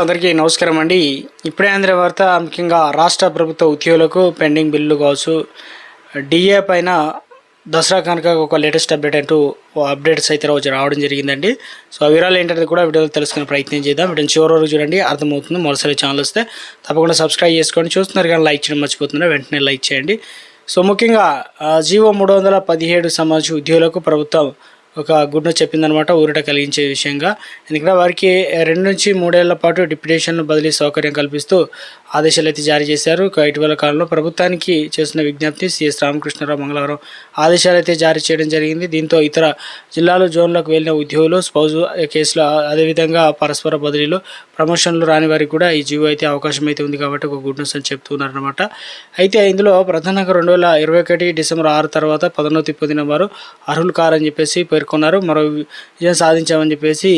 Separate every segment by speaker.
Speaker 1: అందరికీ నమస్కారం అండి. ఇప్పుడే అందిన వార్త ముఖ్యంగా రాష్ట్ర ప్రభుత్వ ఉద్యోగులకు పెండింగ్ బిల్లు కావచ్చు. డిఏ పైన దసరా కనుక ఒక లేటెస్ట్ అప్డేట్ అంటూ అప్డేట్స్ అయితే రోజు రావడం జరిగిందండి. సో ఆ వివరాలు ఏంటనేది కూడా వీడియోలో తెలుసుకునే ప్రయత్నం చేద్దాం. వీడియో చివరి వరకు చూడండి. అర్థమవుతుంది. మరోసారి ఛానల్ వస్తే తప్పకుండా సబ్స్క్రైబ్ చేసుకోండి. చూస్తున్నారు కానీ లైక్ చేయడం మర్చిపోతున్నారు. వెంటనే లైక్ చేయండి. సో ముఖ్యంగా జీవో మూడు వందల పదిహేడు సంబంధించి ఉద్యోగులకు ప్రభుత్వం ఒక గుడ్ న్యూస్ చెప్పిందనమాట ఊరట కలిగించే విషయంగా. ఎందుకంటే వారికి రెండు నుంచి మూడేళ్ళ పాటు డిప్యుటేషన్ బదిలీ సౌకర్యం కల్పిస్తూ ఆదేశాలు అయితే జారీ చేశారు. ఇటీవల కాలంలో ప్రభుత్వానికి చేసిన విజ్ఞప్తి సిఎస్ రామకృష్ణరావు మంగళవారం ఆదేశాలు అయితే జారీ చేయడం జరిగింది. దీంతో ఇతర జిల్లాలు జోన్లకు వెళ్ళిన ఉద్యోగులు స్పౌజ్ కేసులు అదేవిధంగా పరస్పర బదిలీలు ప్రమోషన్లు రాని వారికి కూడా ఈ జీవో అయితే అవకాశం అయితే ఉంది కాబట్టి ఒక గుడ్ న్యూస్ అని చెప్తున్నారనమాట. అయితే ఇందులో ప్రధానంగా రెండు వేల ఇరవై ఒకటి డిసెంబర్ ఆరు తర్వాత పదోన్నతి పొందిన వారు అర్హులు కారని చెప్పేసి పేర్కొన్నారు. మరో విజయం సాధించామని చెప్పేసి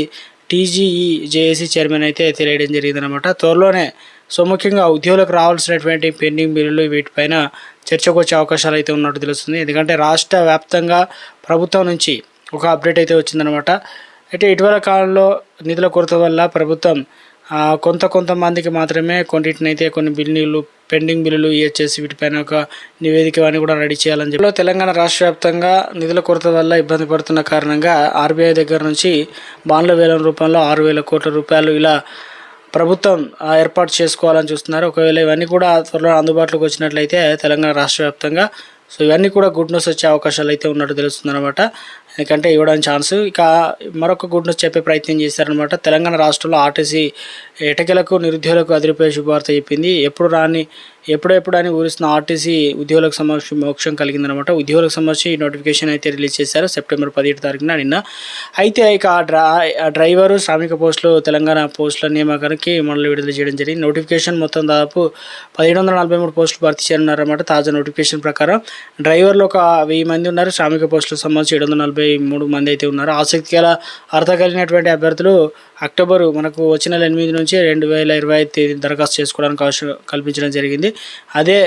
Speaker 1: టీజీఈ జేఏసీ చైర్మన్ అయితే తెలియడం జరిగిందనమాట త్వరలోనే సో ముఖ్యంగా ఉద్యోగులకు రావాల్సినటువంటి పెండింగ్ బిల్లులు వీటిపైన చర్చకు వచ్చే అవకాశాలు అయితే ఉన్నట్టు తెలుస్తుంది. ఎందుకంటే రాష్ట్ర వ్యాప్తంగా ప్రభుత్వం నుంచి ఒక అప్డేట్ అయితే వచ్చిందనమాట అయితే ఇటీవల కాలంలో నిధుల కొరత వల్ల ప్రభుత్వం కొంత కొంతమందికి మాత్రమే కొన్నిటిని కొన్ని బిల్లులు పెండింగ్ బిల్లులు ఇచ్చేసి వీటిపైన ఒక నివేదిక అని కూడా రెడీ చేయాలని చెప్పి. తెలంగాణ రాష్ట్ర వ్యాప్తంగా నిధుల కొరత వల్ల ఇబ్బంది పడుతున్న కారణంగా ఆర్బీఐ దగ్గర నుంచి బాండ్ల వేలం రూపంలో ఆరు వేల కోట్ల రూపాయలు ఇలా ప్రభుత్వం ఏర్పాటు చేసుకోవాలని చూస్తున్నారు. ఒకవేళ ఇవన్నీ కూడా త్వరలో అందుబాటులోకి వచ్చినట్లయితే తెలంగాణ రాష్ట్ర వ్యాప్తంగా సో ఇవన్నీ కూడా గుడ్ న్యూస్ వచ్చే అవకాశాలు అయితే ఉన్నట్టు తెలుస్తుంది అనమాట ఎందుకంటే ఇవ్వడానికి ఛాన్స్. ఇక మరొక గుడ్ న్యూస్ చెప్పే ప్రయత్నం చేశారనమాట తెలంగాణ రాష్ట్రంలో ఆర్టీసీ ఎటకెలకు నిరుద్యోగులకు అదిరిపోయే శుభవార్త చెప్పింది. ఎప్పుడు రాని ఎప్పుడెప్పుడు అని ఊరిస్తున్న ఆర్టీసీ ఉద్యోగులకు సంబంధించి మోక్షం కలిగిందనమాట ఉద్యోగులకు సంబంధించి నోటిఫికేషన్ అయితే రిలీజ్ చేశారు సెప్టెంబర్ పదిహేడు తారీఖున నిన్న. అయితే ఇక ఆ డ్రా ఆ డ్రైవరు శ్రామిక పోస్టులు తెలంగాణ పోస్టుల నియామకానికి మనల్ని విడుదల చేయడం జరిగింది. నోటిఫికేషన్ మొత్తం దాదాపు పదిహేడు వందల నలభై మూడు పోస్టులు భర్తీ చేయనున్నారన్నమాట తాజా నోటిఫికేషన్ ప్రకారం. డ్రైవర్లు ఒక వెయ్యి మంది ఉన్నారు. శ్రామిక పోస్టులకు సంబంధించి ఏడు వందల నలభై మూడు మంది అయితే ఉన్నారు. ఆసక్తి గల అర్హత కలిగినటువంటి అభ్యర్థులు అక్టోబరు మనకు వచ్చిన నెల ఎనిమిది నుంచి రెండు వేల ఇరవై ఐదు తేదీ దరఖాస్తు చేసుకోవడానికి అవకాశం కల్పించడం జరిగింది. అదే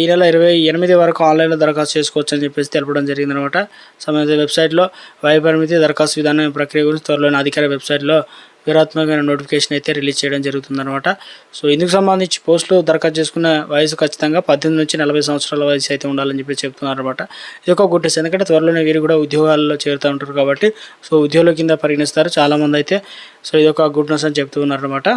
Speaker 1: ఈ నెల ఇరవై ఎనిమిది వరకు ఆన్లైన్లో దరఖాస్తు చేసుకోవచ్చు అని చెప్పేసి తెలపడం జరిగింది అనమాట సంబంధిత వెబ్సైట్లో వయ పరిమితి దరఖాస్తు విధానం ప్రక్రియ గురించి త్వరలోని అధికార వెబ్సైట్లో వివరాత్మకమైన నోటిఫికేషన్ అయితే రిలీజ్ చేయడం జరుగుతుందనమాట సో ఇందుకు సంబంధించి పోస్టులు దరఖాస్తు చేసుకున్న వయసు ఖచ్చితంగా పద్దెనిమిది నుంచి నలభై సంవత్సరాల వయసు అయితే ఉండాలని చెప్పి చెప్తున్నారు అనమాట ఇది ఒక గుడ్ ఎందుకంటే త్వరలోనే వీరు కూడా ఉద్యోగాల్లో చేరుతూ ఉంటారు కాబట్టి సో ఉద్యోగుల కింద పరిగణిస్తారు చాలామంది అయితే. సో ఇది ఒక గుడ్ న్యూస్ అని చెప్తూ ఉన్నారనమాట